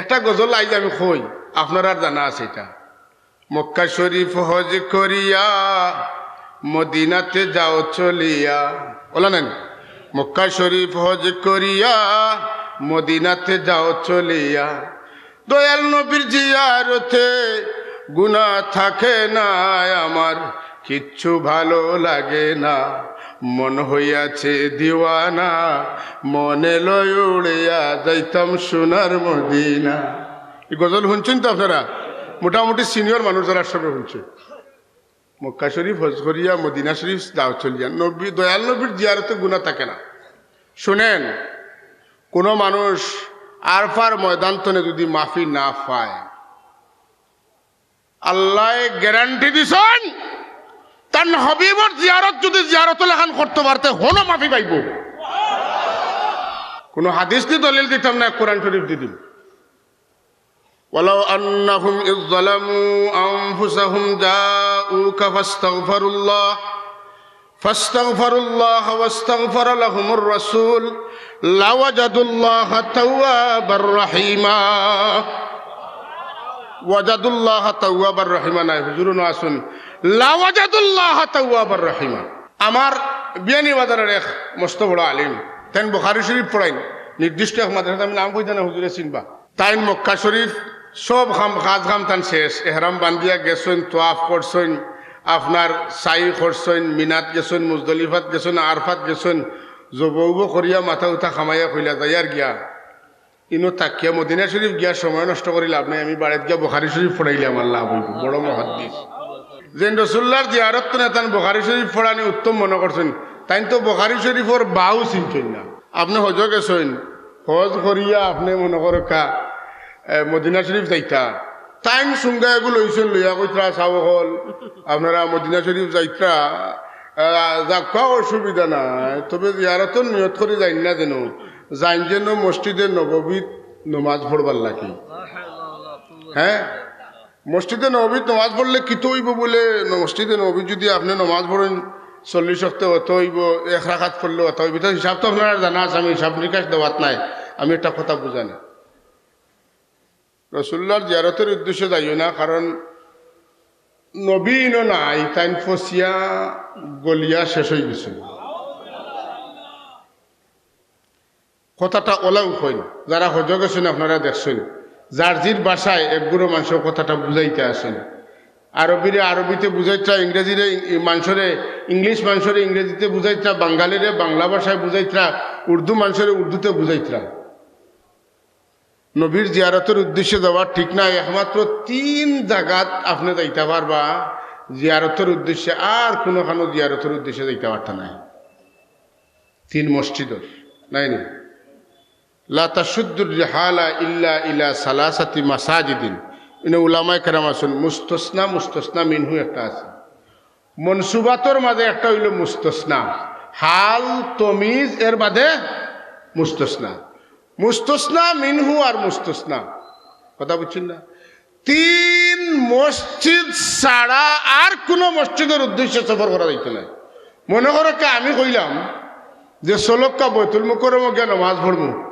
একটা গজল আইজ আমি কই? আপনার আর জানা আছে এটা। মক্কা শরীফ হজ করিয়া, মদিনাতে যাও চলিয়া। বলা নেন মক্কা শরীফ হজ করিয়া, মদিনাতে যাও চলিয়া। দয়াল নবীর জিয়ারতে গুণা থাকে না, আমার কিচ্ছু ভালো লাগে না। মন হইয়াছে দিওয়ানা, মনে লয় উড়িয়া যাইতাম সোনার মদিনা। এই গজল শুনছেন তো আপনারা? মোটামুটি সিনিয়র মানুষ যারা সবে শুনছে। মক্কা শরীফ হজ করিয়া মদিনা শরীফ দাও চলিয়া। নবী, দয়াল নবীর জিয়ারতে গুণা থাকে না। শুনেন, কোনো মানুষ আরফার ময়দান্তনে যদি মাফি না পায়, আল্লাহ গ্যারান্টি দিছেন। তার হবিবর জিয়ারত যদি জিয়ারত লেখান করতে পারতে হনো মাফি পাইব কোনো হাদিস দি দলিল দিতাম না কোরআন শরীফ দিদিম ولو أنهم إذ ظلموا أنفسهم جاءوك فاستغفروا الله فاستغفروا الله واستغفر لهم الرسول لوجدوا الله توابا رحيما وجدوا الله توابا رحيما নাই হুজুর না আসুন লাওয়াজাদুল্লাহ তাওয়াবার রহিমা। আমার বিয়ানি বাজারের এক মস্ত বড় আলিম, তেন বুখারি শরীফ পড়াইন। নির্দিষ্ট এক মাদ্রাসা আমি নাম কইতে না হুজুরে চিনবা। তাইন মক্কা শরীফ, সব খাম খাজ খাম তান শেষ। এহরাম বান্ধিয়া গেছেন, তোয়াফ করছেন, আপনার সাই করছেন, মিনাত গেছেন, মুজদলিফাত গেছেন, আরফাত গেছেন, জবৌব করিয়া মাথা উঠা খামাইয়া কইলা যাইয়ার গিয়া। ইনো তাকিয়া মদিনা শরীফ গিয়া সময় নষ্ট করি লাভ নাই, আমি বাড়িত গিয়া বুখারি শরীফ পড়াইলে আমার লাভ হইব। বড় মহাদ্দিস যেন রসুল্লার জিয়ারত না তান বুখারি শরীফ পড়ানি উত্তম মনে করছেন। তাই তো বুখারি শরীফর বাউ চিনছেন না। আপনি হজ গেছেন। হজ করিয়া আপনি মনে করো এ, মদিনা শরীফ যাইতা। টাইম সুঙ্গা এগুলো লইছেন লইয়া কইত্রা চাও হল আপনারা মদিনা শরীফ যাইত্রা যাকা অসুবিধা নাই। তবে জিয়ারত নিয়ত করে যাই না যেন। যাইন যেন মসজিদে নববীত নমাজ পড়বার লাগে। হ্যাঁ? মসজিদে নবীত নমাজ পড়লে কিত হইব বলে? মসজিদে নবী যদি আপনি নমাজ পড়েন, চল্লিশ অক্টে অত হইব এক রাখাত পড়লে অত হইব তো হিসাব তো আপনার জানা আছে, আমি হিসাব নিকাশ দেওয়াত নাই। আমি একটা কথা বুঝানি। রসুল্লার জিয়ারতের উদ্দেশ্যে যাইও না, কারণ নবীন নাই, তাইন ফসিয়া গলিয়া শেষ হয়ে গেছে। কথাটা ওলাও কইন। যারা হজ গেছেন আপনারা দেখছেন জার্জির ভাষায় একগুলো মানুষের কথাটা বুঝাইতে আসেন। আরবিরে আরবিতে বুঝাইতা ইংরেজিরে মানুষরে ইংলিশ মানুষরে ইংরেজিতে বুঝাইতা বাঙালিরে বাংলা ভাষায় বুঝাইতা উর্দু মানুষরে উর্দুতে বুঝাইতা নবীর জিয়ারতের উদ্দেশ্যে যাওয়ার ঠিক নাই, একমাত্র তিন জায়গাত আপনি যাইতে পারবা। জিয়ারতের উদ্দেশ্যে আর কোনোখানো জিয়ারতের উদ্দেশ্যে যাইতে পারতা নাই। তিন মসজিদর, নাই নি? লা তাসুদ্দুর রিহালা ইল্লা ইলা সালাসাতি মাসাজিদিন। ইনে উলামায় কেরাম আসুন মুস্তসনা মুস্তসনা মিনহু একটা আছে। মনসুবাতর মাঝে একটা হইল মুস্তসনা। হাল, তমিজ, এর বাদে মুস্তসনা। মুস্তসনা, মিনহু আর মুস্তসনা। কথা বুঝছেন না? তিন মসজিদ ছাড়া আর কোনো মসজিদের উদ্দেশ্যে সফর করা যাইতে নাই। মনে করো আমি কইলাম যে সলক্কা বৈতুল মুখরম গিয়া নমাজ পড়ব।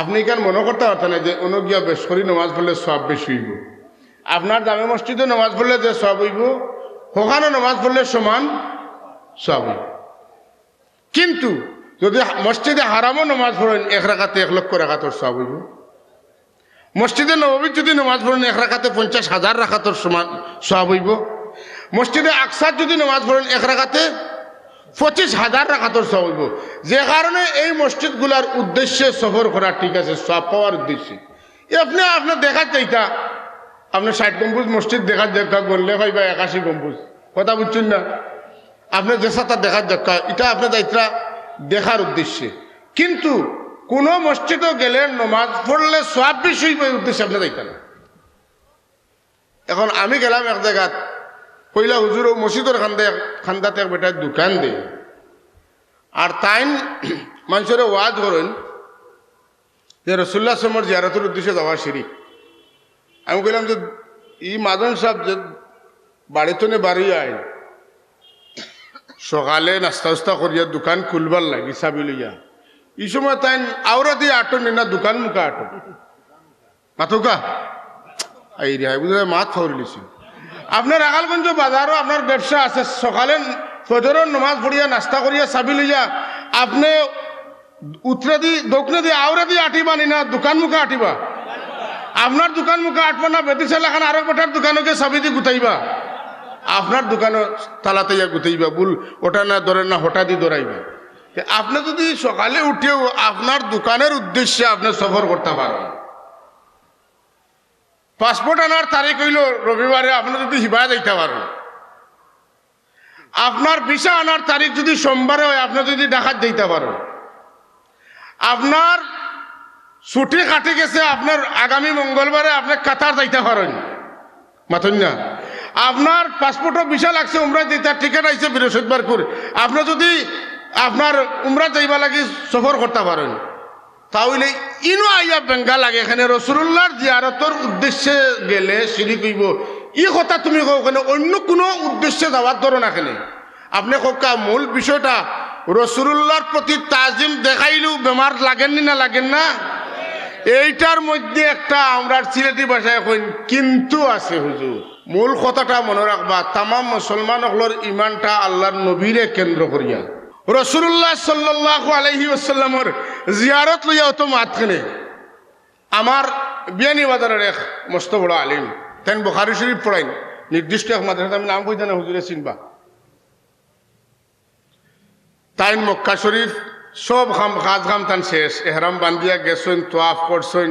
আপনি কেন মনে করতে পারতেন যে বেশ করি নমাজ পড়লে সব বেশি হইব? আপনার জামে মসজিদে নমাজ পড়লে যে সব হইব হোখানো নমাজ পড়লে সমান সব হইব। কিন্তু যদি মসজিদে হারামও নমাজ পড়েন, এক রাখাতে এক লক্ষ রাখাতর সব হইব। মসজিদে নবীর যদি নমাজ পড়েন, এক রাখাতে পঞ্চাশ হাজার রাখাতর সমান সব হইব। মসজিদে আকসার যদি নমাজ পড়েন, এক রাখাতে পঁচিশ হাজার রাখাতর সব যে কারণে এই মসজিদগুলার উদ্দেশ্যে সফর করা ঠিক আছে, সব পাওয়ার উদ্দেশ্যে। আপনি আপনার দেখার চাইতা, আপনার ষাট গম্বুজ মসজিদ দেখার দেখা বললে হয় বা একাশি গম্বুজ। কথা বুঝছেন না? আপনার সাথে দেখার দেখা এটা আপনার যাইত্রা দেখার উদ্দেশ্যে। কিন্তু কোন মসজিদও গেলে নমাজ পড়লে সব এই উদ্দেশ্যে আপনার যাইতা না। এখন আমি গেলাম এক জায়গাত কইলা, হুজুর, ও মসজিদের খান্দে, খান্দাতে এক বেটা দোকান দে। আর তাইন মানুষের ওয়াজ করেন যে রসুল্লাহ সমর জিয়ারতের উদ্দেশ্যে যাওয়া শিরিক আমি কইলাম যে, ই মাদন সাহেব যে বাড়িতে বাড়ি আয়। সকালে নাস্তা উস্তা করিয়া দোকান খুলবার লাগি চাবি লইয়া। এই সময় তাই আওরা দিয়ে আটো না দোকান মুখা আটো। মাথুকা এই রে বুঝলে মাত ফাউরি লিছি আপনার আগালগঞ্জ বাজারও আপনার ব্যবসা আছে। সকালে ফজরের নমাজ পড়িয়া, নাস্তা করিয়া, চাবি লইয়া। আপনি উত্তরে দি, দক্ষিণে দি আউরে দি আটিবা নি না দোকান মুখে আটিবা। আপনার দোকান মুখে আটবা না বেদিশাল এখন আরও বেটার দোকানকে চাবি দি গুতাইবা। আপনার দোকানে তালাতে ইয়া গুতাইবা, বুল ওটা না ধরেন না হঠাৎ দি ধরাইবা। তে আপনি যদি সকালে উঠেও আপনার দোকানের উদ্দেশ্যে আপনি সফর করতে পারেন। পাসপোর্ট আনার তারিখ হইল রবিবারে, আপনি যদি হিবা যাইতে পারেন। আপনার ভিসা আনার তারিখ যদি সোমবারে হয়, আপনি যদি ডাকাত দিতে পারেন। আপনার ছুটি কাটি গেছে, আপনার আগামী মঙ্গলবারে আপনি কাতার যাইতে পারেন। মাথুন না। আপনার পাসপোর্টও ভিসা লাগছে উমরা দিতে, টিকিট আইছে বৃহস্পতিবার করে। আপনি যদি আপনার উমরা যাইবা লাগি সফর করতে পারেন। তাহলে ইনো আইয়া বেঙ্গা লাগে এখানে রসুল্লাহর জিয়ারতর উদ্দেশ্যে গেলে সিঁড়ি কইব। ই কথা তুমি কও কেন? অন্য কোনো উদ্দেশ্যে যাওয়ার ধরো না কেন? আপনি কোকা মূল বিষয়টা, রসুল্লাহর প্রতি তাজিম দেখাইলেও বেমার লাগেননি না লাগেন না? এইটার মধ্যে একটা আমরা সিলেটি ভাষায় কইন, কিন্তু আছে হুজুর। মূল কথাটা মনে রাখবা, তামাম মুসলমান হলর ইমানটা আল্লাহর নবীরে কেন্দ্র করিয়া। রসুল্লাহ সাল্লাহ আলহি আসাল্লামর জিয়ারত লইয়া তো মাতখানে আমার বিয়ানি বাজারের এক মস্ত বড় আলিম, তেন বখারি শরীফ পড়াইন। নির্দিষ্ট এক মাদ্রাসা আমি নাম কইতে না হুজুরে চিনবা। তাইন মক্কা শরীফ, সব খাম কাজ খাম তান শেষ। এহরাম বান্দিয়া গেছেন, তোয়াফ করছেন,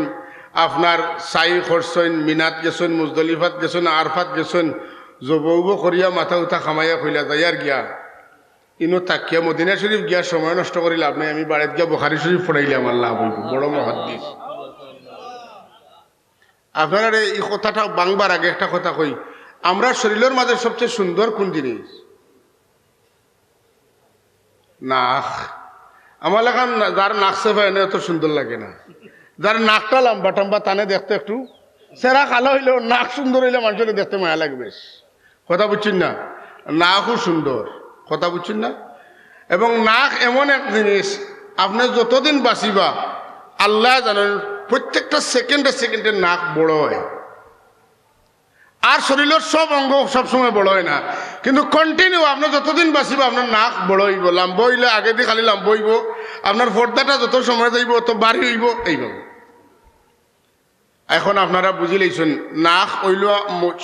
আপনার সাই করছেন, মিনাত গেছেন, মুজদলিফাত গেছেন, আরফাত গেছেন জবৌব করিয়া মাথা উঠা খামাইয়া কইলা যাইয়ার গিয়া ইনো তাকিয়া মদিনা শরীফ গিয়া সময় নষ্ট করি লাভ নাই, আমি বাড়িতে গিয়া বখারি শরীফ পড়াইলে আমার লাভ হইব। বড় মহাদ্দিস আপনারা এই কথাটা বাংবার আগে একটা কথা কই, আমরা শরীরের মাঝে সবচেয়ে সুন্দর কোন জিনিস? নাক। আমার লেখান যার নাক সেফা এনে এত সুন্দর লাগে না। যার নাকটা লম্বা টম্বা টানে দেখতে একটু সেরা কালো হইলেও নাক সুন্দর হইলে মানুষের দেখতে মায়া লাগবে কথা বুঝছেন না? নাকও সুন্দর। কথা বুঝছেন না? এবং নাক এমন এক জিনিস, আপনি যতদিন বাঁচিবা, আল্লাহ জানেন প্রত্যেকটা সেকেন্ডে সেকেন্ডে নাক বড় হয়। আর শরীরের সব অঙ্গ সবসময় বড় হয় না। কিন্তু কন্টিনিউ আপনার যতদিন বাঁচিব, আপনার নাক বড় হইব, লাম্ব হইলে আগে দিয়ে খালি লাম্ব হইব, আপনার পর্দাটা যত সময় যাইব, তত বাড়ি হইব, এইভাবে। এখন আপনারা বুঝি লইছেন, নাক হইল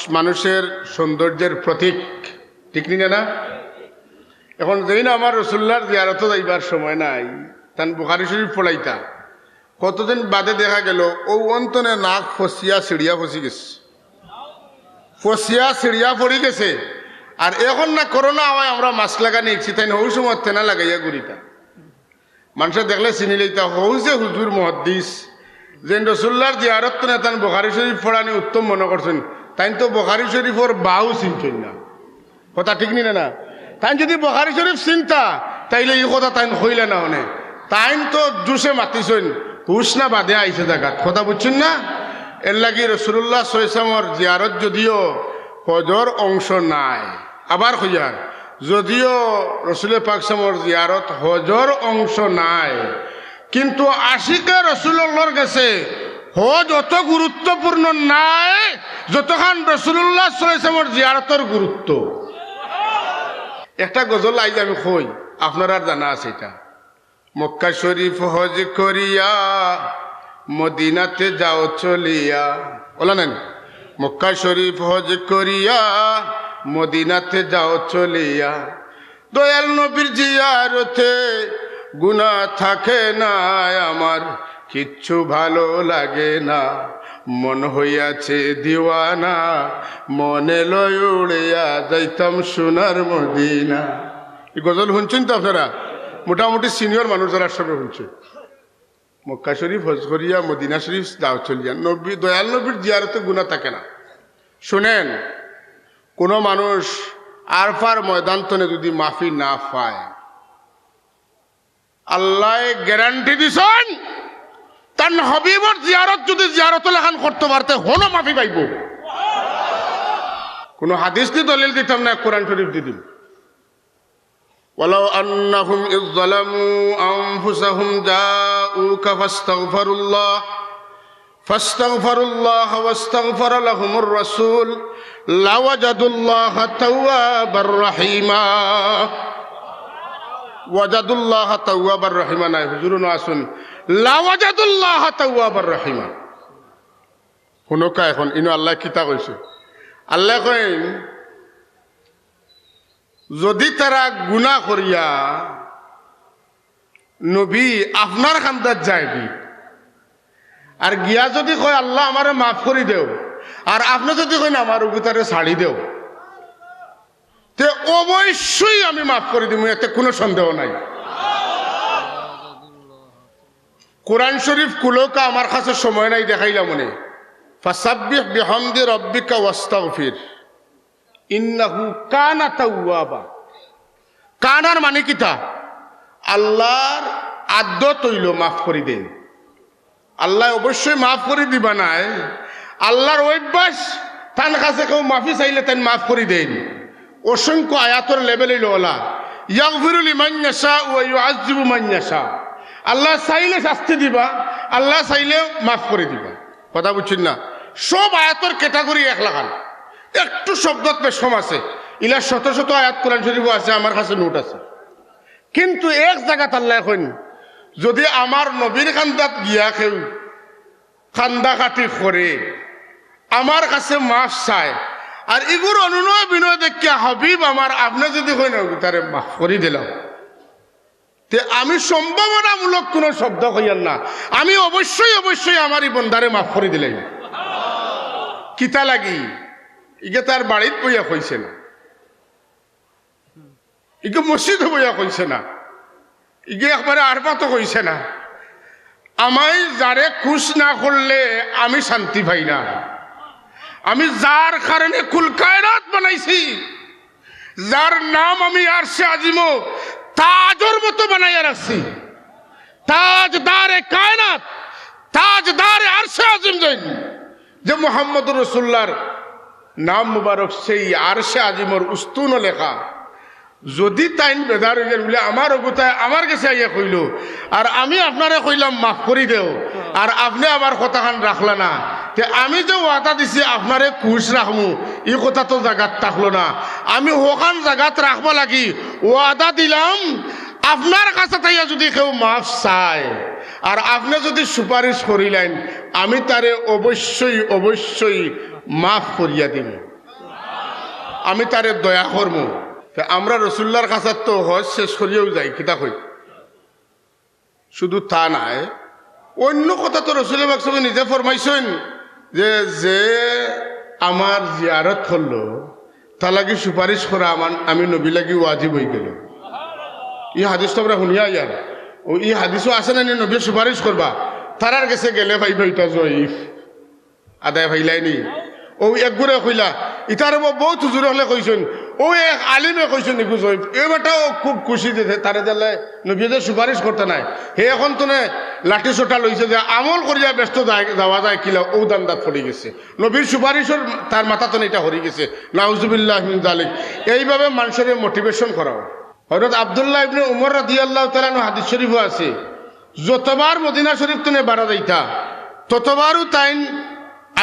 মানুষের সৌন্দর্যের প্রতীক। ঠিক না? এখন যেই না আমার রসুল্লার জিয়ারত যাইবার সময় নাই, তান বুখারি শরীফ পড়াইতা, কতদিন বাদে দেখা গেল, ও অন্তনে নাক ফসিয়া সিঁড়িয়া ফসি গেছে। ফসিয়া সিঁড়িয়া পড়ি গেছে, আর এখন না করোনা হয় আমরা মাস্ক লাগা নিয়েছি, তাই ওই সময় তেনা লাগাইয়া গুড়িতা মানুষের দেখলে চিনি লইতা হৌ যে হুজুর মহদ্দিস যে রসুল্লার জিয়ারত তো নেতান বখারি শরীফ পড়ানি উত্তম মনে করছেন, তাই তো বখারি শরীফর বাউ চিনছেন না। কথা ঠিক নি না? তাই যদি বখারি শরীফ চিন্তা, তাইলে এই কথা তাই হইলে না হনে। তাই তো জুসে মাতিছেন হুস না বাদে আইছে জায়গাত কথা বুঝছেন না? এর লাগি রসুল্লাহ সৈসামর জিয়ারত যদিও হজর অংশ নাই, আবার হইয়ার যদিও রসুলের পাকসামর জিয়ারত হজর অংশ নাই, কিন্তু আশিকে রসুল্লাহর কাছে হজ অত গুরুত্বপূর্ণ নাই, যতখান রসুল্লাহ সাল্লামর জিয়ারতর গুরুত্ব। একটা গজল আইজ আমি কই? আপনার আর জানা আছে এটা। মক্কা শরীফ হজ করিয়া, মদিনাতে যাও চলিয়া। বলা নেন মক্কা শরীফ হজ করিয়া, মদিনাতে যাও চলিয়া। দয়াল নবীর জিয়ারতে গুণা থাকে না, আমার কিচ্ছু ভালো লাগে না। মন হইয়াছে দিওয়ানা, মনে লয় উড়িয়া যাইতাম সোনার মদিনা। এই গজল শুনছেন তো আপনারা? মোটামুটি সিনিয়র মানুষ যারা সবে শুনছে। মক্কা শরীফ, হজ করিয়া, মদিনা শরীফ যাও চলিয়া। নবী, দয়াল নবীর জিয়ারতে গুণা থাকে না। শোনেন, কোনো মানুষ আরফার ময়দান্তনে যদি মাফি না পায়, আল্লাহ গ্যারান্টি দিছেন। তার হবিবর জিয়ারত যদি জিয়ারত লেখান করতে পারতে হনো মাফি পাইব কোনো হাদিস দি দলিল দিতাম না কোরআন শরীফ দি দিম ولو أنهم إذ ظلموا أنفسهم جاءوك فاستغفروا الله فاستغفروا الله واستغفر لهم الرسول لوجدوا الله توابا رحيما وجدوا الله توابا رحيما নাই হুজুর আসুন লাওয়াজাদুল্লাহ তাওয়াবার রহিমা। শুনকা এখন, ইনো আল্লাহ কিতা কইছে? আল্লাহ কইন, যদি তারা গুণা করিয়া নবী আপনার খান্দার যায়বি, আর গিয়া যদি কয় আল্লাহ আমারে মাফ করি দেও, আর আপনি যদি কইন আমার উগুতারে ছাড়ি দেও, তে অবশ্যই আমি মাফ করে দিব এতে কোনো সন্দেহ নাই। কোরআন শরীফ কুলোকা আমার কাছে সময় নাই দেখাইলাম মনে। ফাসাব্বিহ বিহামদি রব্বিকা ওয়াস্তাগফির। ইন্নাহু কানা তাওয়াবা। কানার মানে কিতা আল্লাহর আদ্য তৈল মাফ করে দেন। আল্লাহ অবশ্যই মাফ করে দিবা নাই। আল্লাহর অভ্যাস, তার কাছে কেউ মাফি চাইলে তাই মাফ করে দেন। অসংখ্য আয়াতর লেভেলে লোলা ইয়াগফিরুল ইমান্যাসা ও ইউআযিবু মান্যাসা আল্লাহ চাইলে শাস্তি দিবা, আল্লাহ চাইলেও মাফ করে দিবা। কথা বুঝছেন না? সব আয়াতর ক্যাটাগরি এক লাগান। একটু শব্দত বেশম আছে। ইলা শত শত আয়াত কোরআন শরীফও আছে, আমার কাছে নোট আছে। কিন্তু এক জায়গাত আল্লাহ এখন যদি আমার নবীর কান্দাত গিয়া কেউ খান্দা কাটি করে, আমার কাছে মাফ চায়, আর এগুলো অনুনয় বিনয় দেখিয়া হাবিব আমার, আপনি যদি কই না তারে মাফ করে দিলাম। তে আমি সম্ভাবনামূলক কোনো শব্দ কইয়ার না। আমি অবশ্যই অবশ্যই আমার বন্ধারে মাফ করে দিলাম কিতা লাগি? ইগে তার বাড়িত বইয়া কইছে না। ইগে মসজিদ বইয়া কইছে না। ইগে একবারে আরপাতো কইছে না। আমায় যারে খুশ না করলে আমি শান্তি পাই না। আমি যার কারণে কুলকায়রাত বানাইছি, যার নাম আমি আর সে আজিমো তাজর মতো বানাইয়া রাখছি। তাজদারে কায়নাত, তাজদারে আর সে আজিম যাইন যে মোহাম্মদ রসুল্লার নাম মুবারক, সেই আর সে আজিমর উস্তুন লেখা। যদি তাইন বেদার বলে আমার অগুতায় আমার কাছে আইয়া কইল, আর আমি আপনারে কইলাম মাফ করি দেও, আর আপনি আমার কথাখান রাখলা না। তে আমি যে ওয়াদা দিছি, আপনারে খুশ রাখমু। এই কথা তো জাগাত থাকল না। আমি ওখান জাগাত রাখবা লাগি, ওয়াদা দিলাম, আপনার কাছে তাইয়া যদি কেউ মাফ চায়, আর আপনি যদি সুপারিশ করিলেন, আমি তারে অবশ্যই অবশ্যই মাফ করিয়া দিব আমি তারে দয়া করব তা আমরা রসুল্লার কাছে তো হজ শেষ করিয়াও যাই, কিতা কই? শুধু তা নাই। অন্য কথা তো রসুল বাকসবে নিজে ফরমাইছেন যে যে আমার জিয়ারত করল তা লাগি সুপারিশ করা আমার, আমি নবী লাগি ওয়াজিব হয়ে গেল। ই হাদিস তো আমরা শুনিয়া ইয়ার। ও ই হাদিসও আছে না নবী সুপারিশ করবা। তারার কাছে গেলে ভাই ভাইটা জয়ীফ। আদায় ভাইলাই নি। ও একগুৰে কইলা ইটাৰ বহুত হুজুৰ হলে কৈছোন ও এক আলিমে কৈছো নিকু জয়ীফ। বেটাও খুব খুশি দিতে তারে দিলে নবীদের সুপারিশ করতে নাই। হে এখন তো লাঠি চোটা লইছে যে আমল করিয়া ব্যস্ত যাওয়া যায়, কিলা ও দান্দাত পড়ে গেছে। নবীর সুপারিশর তার মাথা তো এটা হরি গেছে। নাউজুবিল্লাহ জালিক। এইভাবে মানুষের মোটিভেশন করা হয় হজরত আবদুল্লাহ ইবনে উমর রাদি আল্লাহ তালানো হাদিস শরীফও আছে। যতবার মদিনা শরীফ তুমি বাড়া যাইতা ততবারও তাইন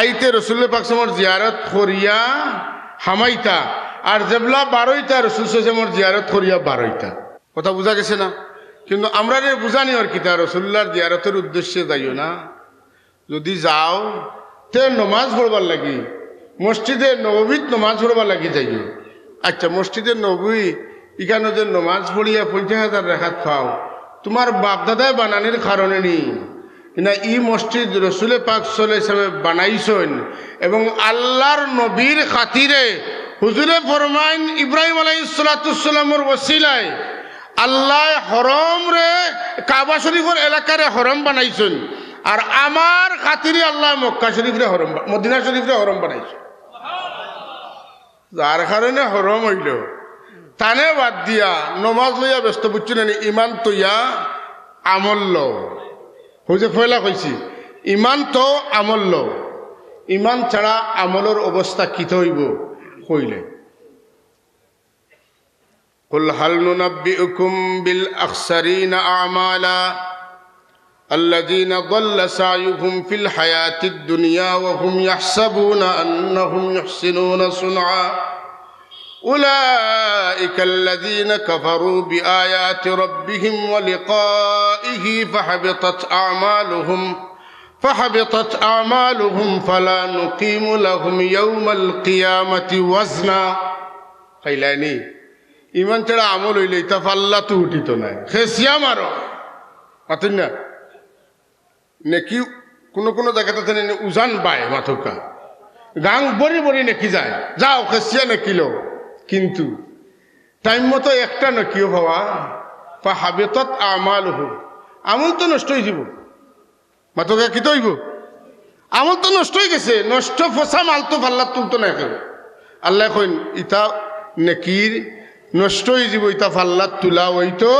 আইতে রসুল্লা পাকসমর জিয়ারত করিয়া হামাইতা আর জেবলা বারোইতা রসুল সাজমর জিয়ারত করিয়া বারোইতা কথা বোঝা গেছে না? কিন্তু আমরা রে বুঝানি আর কিতা রসুল্লার জিয়ারতের উদ্দেশ্যে যাইও না। যদি যাও, তে নমাজ পড়বার লাগি, মসজিদে নবীত নমাজ পড়বার লাগি যাইও। আচ্ছা মসজিদে নবী, এখানে যে নমাজ পড়িয়া পঞ্চাশ হাজার রেখাত খাও, তোমার বাপদাদায় বানানির কারণে নি। না, ই মসজিদ রসুলে পাক চলে হিসাবে বানাইছেন এবং আল্লাহর নবীর খাতিরে হুজুরে ফরমাইন ইব্রাহিম আলাই সালাতামর ওসিলায় আল্লাহ হরম রে, কাবা শরীফের এলাকারে হরম বানাইছেন। আর আমার খাতিরে আল্লাহ মক্কা শরীফরে হরম মদিনা শরীফরে হরম বানাইছেন যার কারণে হরম হইল। তানে বাদ দিয়া নমাজ লইয়া ব্যস্ত বুঝছেন ইমান তৈয়া আমল লও হয়েছে ফয়লা কইছি, ইমান তো আমল ইমান ছাড়া আমলের অবস্থা কি হইব? কইলে قل هل ننبئكم بالأخسرين أعمالا الذين ضل سعيهم في الحياة الدنيا وهم يحسبون أنهم يحسنون صنعا أولئك الذين كفروا بآيات ربهم ولقائه فحبطت أعمالهم فحبطت أعمالهم فلا نقيم لهم يوم القيامة وزنا. قيلاني ইমান ছাড়া আমল হইলে ইতা ফাল্লা তো উঠিত নাই। খেসিয়া মারো পাতেন না? নেকি কোনো কোনো জায়গাতে উজান পায় মাথকা। গাং বড়ি বড়ি নেকি যায়। যাও খেসিয়া নেকিল কিন্তু টাইম মতো একটা নেকিও হওয়া বা হাবেতত আমাল হো আমল তো নষ্ট হয়ে যাব। মাথকা কি তো হইব? আমল তো নষ্ট হয়ে গেছে। নষ্ট ফসা মাল তো ফাল্লা তুলতো না আল্লাহ কইন, ইতা নেকির নষ্ট হয়ে ইতা ফাল্লাত ওই হইতো